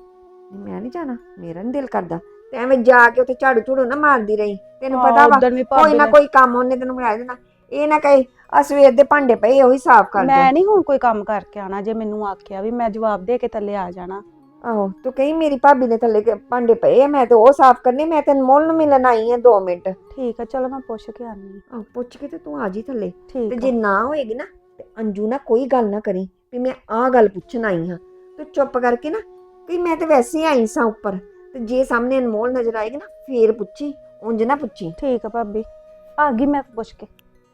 ਨਹੀਂ, ਮੈਂ ਨਹੀਂ ਜਾਣਾ। ਮੇਰਾ ਨਹੀਂ ਦਿਲ ਕਰਦਾ। ਤੇ ਐਵੇਂ ਜਾ ਕੇ ਉੱਥੇ ਝਾੜੂ ਝੂੜੂ ਨਾ ਮਾਰਦੀ ਰਹੀ। ਤੈਨੂੰ ਹਾਂ, ਪਤਾ ਵਾ ਉੱਦਣ ਵੀ ਕੋਈ ਨਾ ਨੇ- ਕੋਈ ਕੰਮ ਉਹਨੇ ਤੈਨੂੰ ਬਣਾ ਦੇਣਾ। ਇਹ ਨਾ ਕਹੇ ਆ ਸਵੇਰ ਦੇ ਭਾਂਡੇ ਪਏ ਉਹੀ ਸਾਫ਼ ਕਰ ਦੇ। ਮੈਂ ਨਹੀਂ ਹੁਣ ਕੋਈ ਕੰਮ ਕਰਕੇ ਆਣਾ ਜੇ ਮੈਨੂੰ ਆਖਿਆ ਵੀ ਮੈਂ ਜਵਾਬ ਦੇ ਕੇ ਥੱਲੇ ਆ ਜਾਣਾ। ਆਹੋ ਤੂੰ ਕਹੀਂ ਮੇਰੀ ਭਾਬੀ ਨੇ ਥੱਲੇ ਕੇ ਭਾਂਡੇ ਪਏ ਆ ਮੈਂ ਤੇ ਉਹ ਸਾਫ਼ ਕਰਨੇ ਮੈਂ ਤੇ ਅਨਮੋਲ ਨੂੰ ਮਿਲਣ ਆਈ ਆ 2 ਮਿੰਟ। ਠੀਕ ਆ ਚਲੋ ਮੈਂ ਪੁੱਛ ਕੇ ਆਨੀ ਆਹ ਪੁੱਛ ਕੇ ਤੇ ਤੂੰ ਆ ਜੀ ਥੱਲੇ। ਤੇ ਠੀਕ ਜੇ ਆ ਨਾ ਹੋਏਗੀ ਨਾ ਤੇ ਅੰਜੂ ਨਾ ਕੋਈ ਗੱਲ ਨਾ ਕਰੀ ਵੀ ਮੈਂ ਆਹ ਗੱਲ ਪੁੱਛਣ ਆਈ ਹਾਂ। ਤੂੰ ਚੁੱਪ ਕਰਕੇ ਨਾ ਕਿ ਮੈਂ ਤੇ ਵੈਸੇ ਹੀ ਆਈ ਸਾਂ ਉੱਪਰ। ਤੇ ਜੇ ਸਾਹਮਣੇ ਅਨਮੋਲ ਨਜ਼ਰ ਆਏਗੀ ਨਾ ਫੇਰ ਪੁੱਛੀ ਉਂਝ ਨਾ ਪੁੱਛੀ। ਠੀਕ ਆ ਭਾਬੀ। ਆ ਗਈ ਮੈਂ ਪੁੱਛ ਕੇ।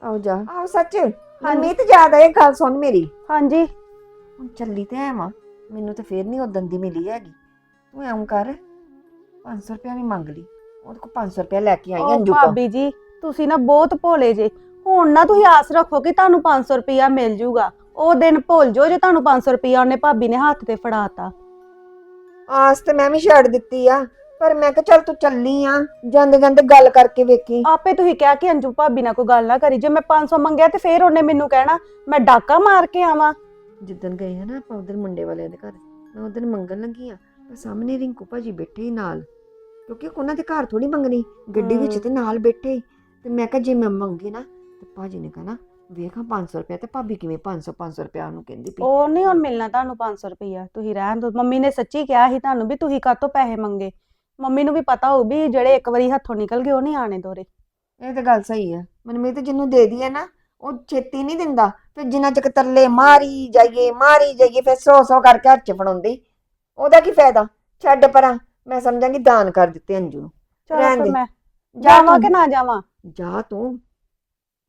ਆਓ ਜਾ। ਆਓ ਸੱਚ ਮਨਮੀਤ ਜ਼ਿਆਦਾ ਇਹ ਗੱਲ ਸੁਣ ਮੇਰੀ। ਹਾਂਜੀ। ਹੁਣ ਚੱਲੀ ਤੇ ਐ ਵਾਂ ਮੈਨੂੰ ਤਾਂ ਫੇਰ ਨਹੀਂ ਉਦੋਂ ਦੀ ਮਿਲੀ ਹੈਗੀ। ਤੂੰ ਐਂ ਕਰ 500 ਰੁਪਇਆ ਵੀ ਮੰਗ ਲਈ। ਉਹਦੇ ਕੋਲ 500 ਰੁਪਇਆ ਲੈ ਕੇ ਆਈ ਉਹ ਅੰਜੂ ਕੋਲ। ਭਾਬੀ ਜੀ ਤੁਸੀਂ ਨਾ ਬਹੁਤ ਭੋਲੇ ਜੇ। ਹੁਣ ਨਾ ਤੁਸੀਂ ਆਸ ਰੱਖੋ ਕਿ ਤੁਹਾਨੂੰ 500 ਰੁਪਇਆ ਮਿਲ ਜੂਗਾ। ਉਹ ਦਿਨ ਭੁੱਲ ਜਾਓ ਜੇ ਤੁਹਾਨੂੰ 500 ਰੁਪਇਆ ਉਹਨੇ ਭਾਬੀ ਨੇ ਹੱਥ ਤੇ ਫੜਾਤਾ। ਆਸ ਤੇ ਮੈਂ ਵੀ ਛੱਡ ਦਿੱਤੀ ਆ ਪਰ ਮੈਂ ਕਿਹਾ ਚੱਲ ਤੂੰ ਚੱਲੀ ਆ ਜਾਂਦੇ ਜਾਂਦੇ ਗੱਲ ਕਰਕੇ ਵੇਖੀ। ਆਪੇ ਤੁਸੀਂ ਕਿਹਾ ਕਿ ਅੰਜੂ ਭਾਬੀ ਨਾਲ ਕੋਈ ਗੱਲ ਨਾ ਕਰੀ ਜੇ ਮੈਂ 500 ਮੰਗਿਆ ਤੇ ਫੇਰ ਉਹਨੇ ਮੈਨੂੰ ਕਹਿਣਾ ਮੈਂ ਡਾਕਾ ਮਾਰ ਕੇ ਆਵਾਂ। ਜਿੱਦਣ ਗਏ ਆ ਨਾ ਆਪਾਂ ਉਧਰ ਮੁੰਡੇ ਵਾਲਿਆਂ ਦੇ ਘਰ ਮੈਂ ਉਧਰ ਮੰਗਣ ਲੱਗੀ ਆ ਪਰ ਸਾਹਮਣੇ ਰਿੰਕੂ ਭਾਜੀ ਬੈਠੇ ਹੀ ਨਾਲ। ਕਿਉਂਕਿ ਉਹਨਾਂ ਦੇ ਘਰ ਥੋੜੀ ਮੰਗਣੀ ਗੱਡੀ ਵਿੱਚ। ਤੇ ਨਾਲ ਬੈਠੇ ਤੇ ਮੈਂ ਕਿਹਾ ਜੇ ਮੈਂ ਮੰਗੀ ਨਾ ਤੇ ਭਾਜੀ ਨੇ ਕਹਣਾ ਵੇਖਾਂ 500 ਰੁਪਇਆ ਤੇ ਭਾਬੀ ਕਿਵੇਂ 500 500 ਰੁਪਇਆ ਉਹਨੂੰ ਕਹਿੰਦੀ ਪਈ। ਉਹ ਨਹੀਂ ਹੁਣ ਮਿਲਣਾ ਤੁਹਾਨੂੰ 500 ਰੁਪਇਆ। ਤੁਸੀਂ ਰਹਿਣ ਦਿਓ ਮੰਮੀ ਨੇ ਸੱਚੀ ਕਿਹਾ ਸੀ ਤੁਹਾਨੂੰ ਵੀ ਤੁਸੀਂ ਕਾਹਤੋਂ ਪੈਸੇ ਮੰਗੇ? ਮੰਮੀ ਨੂੰ ਵੀ ਪਤਾ ਹੋਊ ਵੀ ਜਿਹੜੇ ਇੱਕ ਵਾਰੀ ਹੱਥੋਂ ਨਿਕਲ ਗਏ ਉਹ ਨਹੀਂ ਆਣੇ ਦੋਰੇ। ਇਹ ਤਾਂ ਗੱਲ ਸਹੀ ਆ। ਮਨਮੀਤ ਜਿਹਨੂੰ ਦੇ ਦਈਏ ਨਾ ਉਹ ਛੇਤੀ ਨਹੀਂ ਦਿੰਦਾ। ਫਿਰ ਜਿੰਨਾ ਚਿਰ ਤਰਲੇ ਮਾਰੀ ਜਾਈਏ ਮਾਰੀ ਜਾਈਏ ਫਿਰ ਸੌ ਸੌ ਕਰਕੇ ਹੱਥ ਚ ਫੜਾਉਂਦੀ। ਉਹਦਾ ਕੀ ਫਾਇਦਾ? ਛੱਡ ਪਰਾਂ। ਮੈਂ ਸਮਝਾਂਗੀ ਦਾਨ ਕਰ ਦਿੱਤੇ ਅੰਜੂ ਨੂੰ। ਚਲੋ ਰਹਿਣ ਫਿਰ ਦੇ। ਮੈਂ ਜਾਵਾਂ ਤੂੰ। ਕਿ ਨਾ ਜਾਵਾਂ? ਜਾ ਤੂੰ।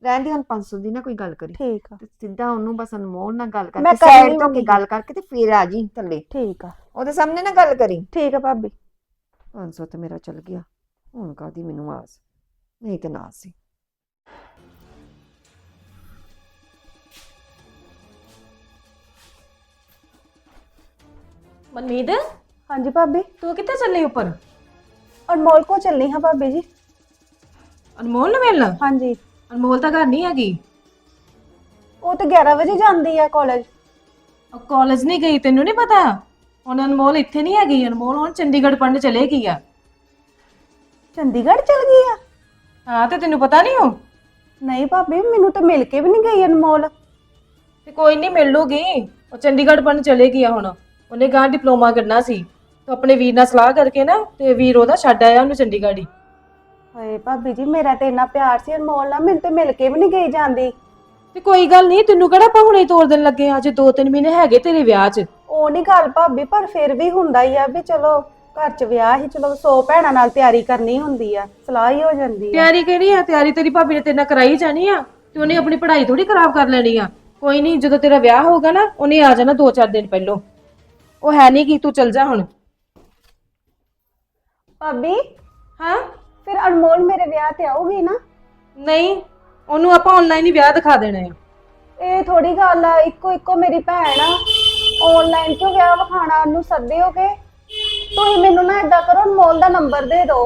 ਰਹਿੰਦੀ ਹੁਣ 500 ਦੀ ਨਾ ਕੋਈ ਗੱਲ ਕਰੀ। ਠੀਕ ਆ। ਤੇ ਸਿੱਧਾ ਉਹਨੂੰ ਬਸ ਅਨਮੋਲ ਨਾਲ ਗੱਲ ਮੈਂ ਕਰਕੇ ਸਾਈਡ ਤੋਂ ਕੇ ਗੱਲ ਕਰਕੇ ਤੇ ਫਿਰ ਆ ਜੀ ਥੱਲੇ। ਠੀਕ ਆ। ਉਹਦੇ ਸਾਹਮਣੇ ਨਾ ਗੱਲ ਕਰੀ। ਠੀਕ ਆ ਭਾਬੀ। 500 ਤੇ ਮੇਰਾ ਚੱਲ ਗਿਆ। ਹੁਣ ਕਾਦੀ ਮੈਨੂੰ ਆਸ? ਨਹੀਂ ਤੇ ਨਾ ਸੀ ਮਨਮੀਤ? ਹਾਂਜੀ ਭਾਬੀ। ਤੂੰ ਕਿੱਥੇ ਚੱਲੀ ਉੱਪਰ? ਅਨਮੋਲ ਕੋ ਚੱਲਣੀ ਹਾਂ ਭਾਬੀ ਜੀ। ਅਨਮੋਲ ਨੂੰ ਮਿਲਣ? ਹਾਂਜੀ। ਅਨਮੋਲ ਤਾਂ ਘਰ ਨਹੀਂ ਹੈਗੀ। ਉਹ ਤਾਂ 11 ਵਜੇ ਜਾਂਦੀ ਆ ਕਾਲਜ ਉਹ ਕਾਲਜ ਨਹੀਂ ਗਈ ਤੈਨੂੰ ਨਹੀਂ ਪਤਾ? ਹੁਣ ਅਨਮੋਲ ਇੱਥੇ ਨਹੀਂ ਹੈਗੀ ਅਨਮੋਲ ਹੁਣ ਚੰਡੀਗੜ੍ਹ ਪੜਨ ਚਲੇ ਗਈ ਆ। ਚੰਡੀਗੜ੍ਹ ਚਲ ਗਈ ਆ? ਹਾਂ ਤੇ ਤੈਨੂੰ ਪਤਾ ਨਹੀਂ ਹੋ ਨਹੀਂ ਭਾਬੀ ਮੈਨੂੰ ਤਾਂ ਮਿਲ ਕੇ ਵੀ ਨਹੀਂ ਗਈ ਅਨਮੋਲ। ਤੇ ਕੋਈ ਨਹੀਂ ਮਿਲ ਲੂਗੀ। ਉਹ ਚੰਡੀਗੜ੍ਹ ਪੜਨ ਚਲੇ ਗਈ ਆ ਹੁਣ। ਉਹਨੇ ਗਾਂ ਡਿਪਲੋਮਾ ਕਰਨਾ ਸੀ। ਤੇ ਆਪਣੇ ਵੀਰ ਨਾਲ ਸਲਾਹ ਕਰਕੇ ਨਾ ਤੇ ਵੀਰ ਉਹਦਾ ਛੱਡ ਆਇਆ ਉਹਨੂੰ ਚੰਡੀਗੜ੍ਹ ਹੀ। ਹਾਏ ਭਾਬੀ ਜੀ ਮੇਰਾ ਤੇ ਇੰਨਾ ਪਿਆਰ ਸੀ ਅਨਮੋਲ ਨਾਲ ਮੈਨੂੰ ਤੇ ਮਿਲ ਕੇ ਵੀ ਨਹੀਂ ਗਈ ਜਾਂਦੀ। ਤੇ ਕੋਈ ਗੱਲ ਨਹੀਂ ਤੈਨੂੰ ਕਿਹੜਾ ਆਪਾਂ ਹੁਣੇ ਤੋੜ ਦੇਣ ਲੱਗੇ ਆ ਜੇ 2-3 ਮਹੀਨੇ ਹੈਗੇ ਤੇਰੇ ਵਿਆਹ 'ਚ। ਉਹ ਨਹੀਂ ਗੱਲ ਭਾਬੀ ਪਰ ਫਿਰ ਵੀ ਹੁੰਦਾ ਹੀ ਆ ਵੀ ਚਲੋ ਘਰ 'ਚ ਵਿਆਹ ਹੀ ਚਲੋ ਸੌ ਭੈਣਾਂ ਨਾਲ ਤਿਆਰੀ ਕਰਨੀ ਹੁੰਦੀ ਆ ਸਲਾਹ ਹੀ ਹੋ ਜਾਂਦੀ ਆ। ਤਿਆਰੀ ਕਿਹੜੀ ਆ? ਤਿਆਰੀ ਤੇਰੀ ਭਾਬੀ ਨੇ ਤੇਰੇ ਨਾਲ ਕਰਾਈ ਜਾਣੀ ਆ? ਤੇ ਉਹਨੇ ਆਪਣੀ ਪੜ੍ਹਾਈ ਥੋੜੀ ਖਰਾਬ ਕਰ ਲੈਣੀ ਆ। ਕੋਈ ਨਹੀਂ ਜਦੋਂ ਤੇਰਾ ਵਿਆਹ ਹੋਊਗਾ ਨਾ ਉਹਨੇ ਆ ਜਾਣਾ 2-4 ਦਿਨ ਪਹਿਲੋਂ। ਉਹ ਹੈ ਨਹੀਂ ਕਿ ਤੂੰ ਚੱਲ ਜਾ ਹੁਣ। ਭਾਬੀ? ਹਾਂ? ਫਿਰ ਅਨਮੋਲ ਮੇਰੇ ਵਿਆਹ ਤੇ ਆਊਗੀ ਨਾ? ਨਹੀਂ ਉਹਨੂੰ ਆਪਾਂ ਆਨਲਾਈਨ ਹੀ ਵਿਆਹ ਦਿਖਾ ਦੇਣਾ ਆ ਇਹ ਥੋੜੀ ਗੱਲ ਆ ਇੱਕੋ ਇੱਕੋ ਮੇਰੀ ਭੈਣ ਆ। ਆਨਲਾਈਨ ਕਿਉਂ ਵਿਆਹ ਵਿਖਾਣਾ ਉਹਨੂੰ ਸੱਦਿਓਗੇ? ਤੁਸੀਂ ਮੈਨੂੰ ਨਾ ਏਦਾਂ ਕਰੋ ਅਨਮੋਲ ਦਾ ਨੰਬਰ ਦੇ ਦਿਓ।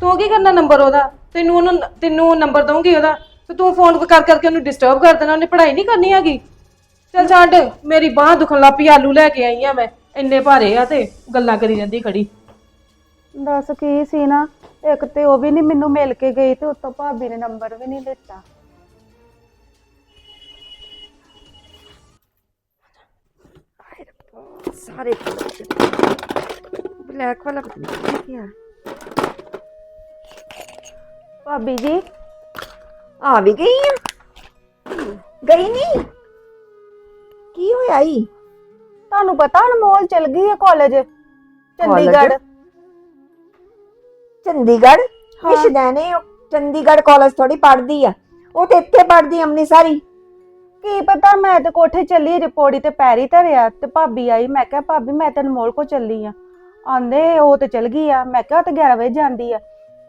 ਤੂੰ ਕੀ ਕਰਨਾ ਨੰਬਰ ਉਹਦਾ? ਤੈਨੂੰ ਉਹਨੂੰ ਤੈਨੂੰ ਨੰਬਰ ਦਊਂਗੀ ਉਹਦਾ। ਤੇ ਤੂੰ ਫੋਨ ਕਰ ਕਰਕੇ ਉਹਨੂੰ ਡਿਸਟਰਬ ਕਰ ਦੇਣਾ ਉਹਨੇ ਪੜ੍ਹਾਈ ਨਹੀਂ ਕਰਨੀ ਹੈਗੀ। ਚੱਲ ਛੱਡ ਮੇਰੀ ਬਾਹ ਦੁਖਣ ਲੱਗ ਪਈ ਆਲੂ ਲੈ ਕੇ ਆਈ ਆ ਮੈਂ। ਇੰਨੇ ਭਾਰੇ ਆ ਤੇ ਗੱਲਾਂ ਕਰੀ ਜਾਂਦੀ ਖੜੀ। ਦੱਸ ਕੀ ਸੀ ਨਾ ਇੱਕ ਤੇ ਉਹ ਵੀ ਨਹੀਂ ਮੈਨੂੰ ਮਿਲ ਕੇ ਗਈ ਤੇ ਉੱਤੋਂ ਭਾਬੀ ਨੇ ਨੰਬਰ ਵੀ ਨਹੀਂ ਦਿੱਤਾ। ਸਾਰੇ ਬਲੈਕ ਵਾਲਾ ਕੀ ਆ। ਭਾਬੀ ਜੀ? ਆ ਵੀ ਗਈ ਆ। ਗਈ ਨਹੀਂ ਕੀ ਹੋਇਆ ਈ? ਤੁਹਾਨੂੰ ਪਤਾ ਅਨਮੋਲ ਚਲ ਗਈ ਹੈ ਕਾਲਜ ਚੰਡੀਗੜ੍ਹ? ਚੰਡੀਗੜ੍ਹ? ਹਾਂ। ਵਿਸ਼ਦਾਨੇ ਚੰਡੀਗੜ੍ਹ ਕਾਲਜ ਥੋੜੀ ਪੜ੍ਹਦੀ ਆ? ਉਹ ਤੇ ਇੱਥੇ ਪੜ੍ਹਦੀ ਅੰਮ੍ਰਿਤਸਰੀ। ਕੀ ਪਤਾ ਮੈਂ ਤੇ ਕੋਠੇ ਚੱਲੀ ਜੇ ਪੌੜੀ ਤੇ ਪੈਰੀ ਧਰਿਆ ਤੇ ਭਾਬੀ ਆਈ ਮੈਂ ਕਿਹਾ ਭਾਬੀ ਮੈਂ ਤੇ ਅਨਮੋਲ ਕੋ ਚੱਲੀ ਆ। ਆਂਦੇ ਉਹ ਤੇ ਚਲ ਗਈ ਆ। ਮੈਂ ਕਿਹਾ ਉਹ ਤੇ 11 ਵਜੇ ਜਾਂਦੀ ਆ।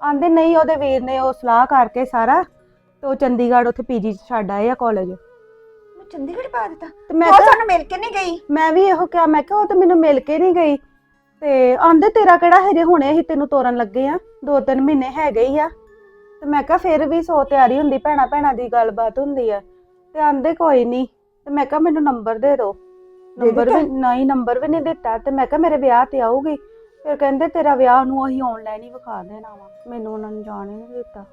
ਆਂਦੇ ਨਹੀਂ ਉਹਦੇ ਵੀਰ ਨੇ ਉਹ ਸਲਾਹ ਕਰਕੇ ਸਾਰਾ ਤੇ ਉਹ ਚੰਡੀਗੜ੍ਹ ਉੱਥੇ ਪੀਜੀ ਚ ਛੱਡ ਆਏ ਆ ਕਾਲਜ ਮੈਂ ਚੰਡੀਗੜ੍ਹ ਪਾ ਦਿੱਤਾ। ਤੇ ਮੈਂ ਉਹ ਕਿਹਾ ਸਾਨੂੰ ਮਿਲ ਕੇ ਨਹੀਂ ਗਈ? ਮੈਂ ਵੀ ਇਹੋ ਕਿਹਾ ਮੈਂ ਕਿਹਾ ਉਹ ਤੇ ਮੈਨੂੰ ਮਿਲ ਕੇ ਨਹੀਂ ਗਈ। ਤੇ ਆਂਦੇ ਤੇਰਾ ਕਿਹੜਾ ਹਜੇ ਹੁਣੇ ਹੀ ਤੈਨੂੰ ਤੋਰਨ ਲੱਗੇ ਆ? ਦੋ ਤਿੰਨ ਮਹੀਨੇ ਹੈਗੇ ਹੀ ਆ। ਤੇ ਮੈਂ ਕਿਹਾ ਫਿਰ ਵੀ ਸੋ ਤਿਆਰੀ ਹੁੰਦੀ ਭੈਣਾ ਭੈਣਾ ਦੀ ਗੱਲਬਾਤ ਹੁੰਦੀ ਆ। ਤੇ ਆਂਦੇ ਕੋਈ ਨਹੀਂ ਤੇ ਮੈਂ ਕਿਹਾ ਮੈਨੂੰ ਨੰਬਰ ਦੇ ਦਿਓ ਦੇ ਨੰਬਰ ਵੀ? ਨਹੀਂ ਨੰਬਰ ਵੀ ਨਹੀਂ ਦਿੱਤਾ। ਤੇ ਮੈਂ ਕਿਹਾ ਮੇਰੇ ਵਿਆਹ ਤੇ ਆਊਗੀ। ਫਿਰ ਕਹਿੰਦੇ ਤੇਰਾ ਵਿਆਹ ਨੂੰ ਅਸੀਂ ਆਨਲਾਈਨ ਹੀ ਵਿਖਾ ਦੇਣਾ ਵਾ। ਮੈਨੂੰ ਉਹਨਾਂ ਨੇ ਜਾਣ ਹੀ ਨਹੀਂ ਦਿੱਤਾ।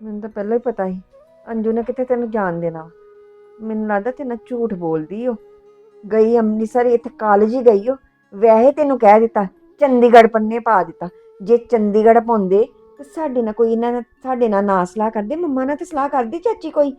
ਮੈਨੂੰ ਤਾਂ ਪਹਿਲਾਂ ਹੀ ਪਤਾ ਸੀ। ਅੰਜੂ ਨੇ ਕਿਤੇ ਤੈਨੂੰ ਜਾਣ ਦੇਣਾ ਮੈਨੂੰ ਲੱਗਦਾ ਤੈਨੂੰ ਝੂਠ ਬੋਲਦੀ ਓ। ਗਈ ਅੰਮ੍ਰਿਤਸਰ ਇੱਥੇ ਕਾਲਜ ਹੀ ਗਈ ਓ। ਵੈਸੇ ਤੈਨੂੰ ਕਹਿ ਦਿੱਤਾ, ਚੰਡੀਗੜ੍ਹ ਪੰਨੇ ਪਾ ਦਿੱਤਾ। ਜੇ ਚੰਡੀਗੜ੍ਹ ਪਾਉਂਦੇ, ਤੇ ਸਾਡੇ ਨਾਲ ਕੋਈ ਇਹਨਾਂ ਨਾਲ ਸਾਡੇ ਨਾਲ ਨਾ ਸਲਾਹ ਕਰਦੇ, ਮੰਮਾ ਨਾਲ ਤੇ ਸਲਾਹ ਕਰਦੀ, ਚਾਚੀ ਕੋਈ।